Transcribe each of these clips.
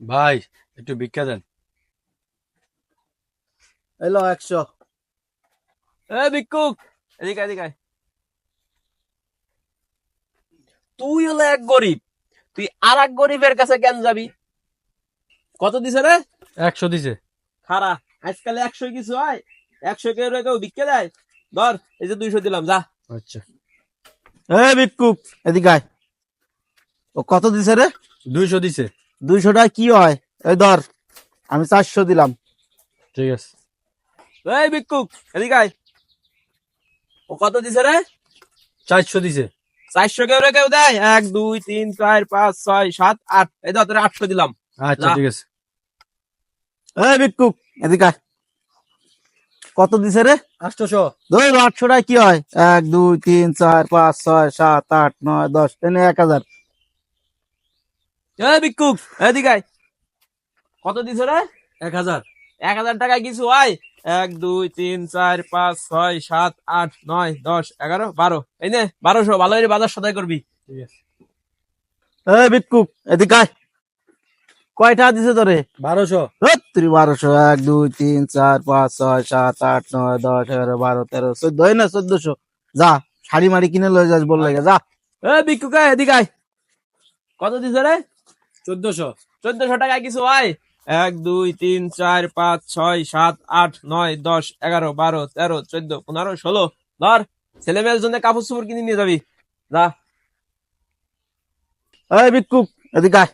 ভাই একটু ভিক্ষা দেন। এলো একশো। এ ভিক্ষুক এদিকে এদিকে তুই হলো এক গরিব তুই আর এক গরিবের কাছে কেন যাবি? কত দিছে রে? একশো দিছে। খারা আজকাল একশো কিছু হয়। একশো রে কেউ ভিক্ষে দেয়? ধর এই যে দুইশো দিলাম যা। আচ্ছা। এ ভিক্ষুক এদিকে আয়। ও কত দিছে রে? দুইশো দিছে। দুইশো টাকা কি হয়? এই ধর আমি চারশো দিলাম। ঠিক আছে। এই ভিক্ষুক এদিকে আয়। ও কত দিছে রে? চারশো দিছে। চারশো কেউ রে কেউ দেয়? এক দুই তিন চার পাঁচ ছয় সাত আট। এই ধর তোরে আটশো দিলাম। আচ্ছা ঠিক আছে। এ ভিক্ষুক এদিকে আয়। কত দিছে রে? আটশোশো। ধর আটশো টাকা কি হয়? এক দুই তিন চার পাঁচ ছয় সাত আট নয় দশ এনে এক হাজার। এদিকে আয়। কত দিছে রে এক হাজার। এক হাজার টাকা কিছু হয়? এক দুই তিন চার পাঁচ ছয় সাত আট নয় দশ এগারো বারো। এই নে বারোশো ভালো করে বাজার সদাই করবি। ঠিক আছে। এ ভিক্ষুক এদিকে আয়। কয় দিছে তোরে? বারোশো। তুই বারোশো। এক দুই তিন চার পাঁচ ছয় সাত আট নয় দশ এগারো বারো তেরো চোদ্দ। না চোদ্দশো। যা শাড়ি মাড়ি কিনে লয়ে যাস বললে যা। এ আয়, এদিকে আয়। কত দিছে রে? চোদ্দশো। চোদ্দশো টাকা কিছু হয়? এক দুই তিন চার পাঁচ ছয় সাত আট নয় দশ এগারো বারো তেরো চোদ্দ পনেরো ষোলো। ধর ছেলে মেয়ের জন্য কাপড় চোপড় কিনে নিয়ে যাবি। যা। এই ভিক্ষুক এদিকে আয়।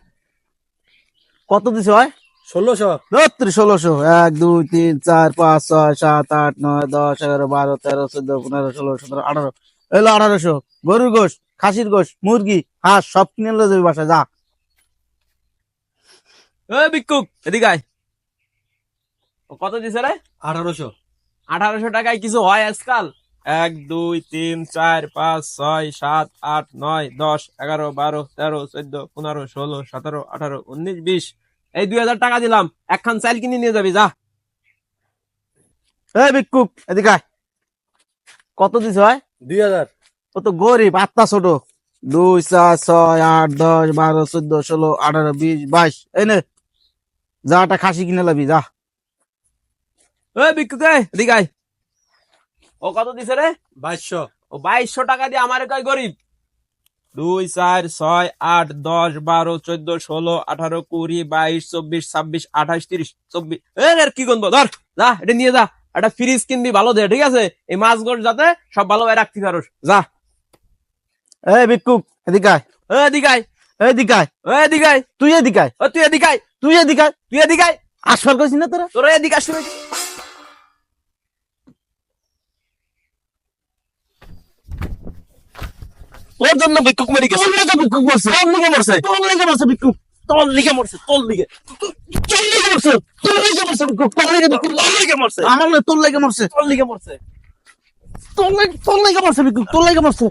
কত দিছে হয় ষোলোশো। ধর ষোলোশো। এক দুই তিন চার পাঁচ ছয় সাত আট নয় দশ এগারো বারো তেরো চোদ্দ পনেরো ষোলো সতেরো আঠারো। এলো আঠারোশো। গরুর গোশ খাসির গোশ মুরগি হাঁস সব কিনে যাবি বাসায় যা। এদিকে আয়। কত দিছে রে? আঠারোশো। আঠারোশো টাকায় কিছু হয় আজকাল? এক দুই তিন চার পাঁচ ছয় সাত আট নয় দশ এগারো বারো তেরো চোদ্দ পনেরো ষোলো সতেরো আঠারো উনিশ বিশ। এই দুই হাজার টাকা দিলাম। একখান চাইল কিনে নিয়ে যাবি যা। এই ভিক্ষুক এদিকে আয়। কত দিছে হয় দুই হাজার। ও তো গরিব আত্মা ছোট। দুই চার ছয় আট দশ বারো চোদ্দ ষোলো আঠারো বিশ বাইশ। এই নে যা একটা খাসি কিনে লাবি যা। এ বিক্ষুক এ, এদিকে আয়। ও কত দিছে রে? বাইশশো। ও বাইশশো টাকা দিয়ে আমার কয় গরিব? দুই চার ছয় আট দশ বারো চোদ্দ ষোলো আঠারো কুড়ি বাইশ চব্বিশ ছাব্বিশ আঠাশ তিরিশ চব্বিশ। এ এর কি গন্ধ? ধর যা এটা নিয়ে যা। একটা ফ্রিজ কিনবি ভালো দে ঠিক আছে? এই মাছগুলো যাতে সব ভালোভাবে রাখতে পারোস। যা। এই ভিক্ষুক এদিকে আয়। এ এদিকে আয়, এদিকে আয়। এ এদিকে আয়, তুই এদিকে আয়। ও তুই এদিকে আয়, তুই এদিকে তুই এদিকে আসবার কইছি না তোরা তোরা এদিকে আসতে হবে। তোর জন্য ভিক্ষুক মরে গেছে তোর লেগে ভিক্ষুক মরছে তোর লেগে মরছে তোর লেগে মরছে ভিক্ষুক তোর লেগে মরছে তোর লেগে তোর লেগে মরছে তোর লেগে মরছে ভিক্ষুক তোর লেগে ভিক্ষুক তোর লেগে মরছে আমার তোর লেগে মরছে তোর লিগে মরছে তোর লেগে তোর লেগে মরছে ভিক্ষুক তোর লেগে মরছে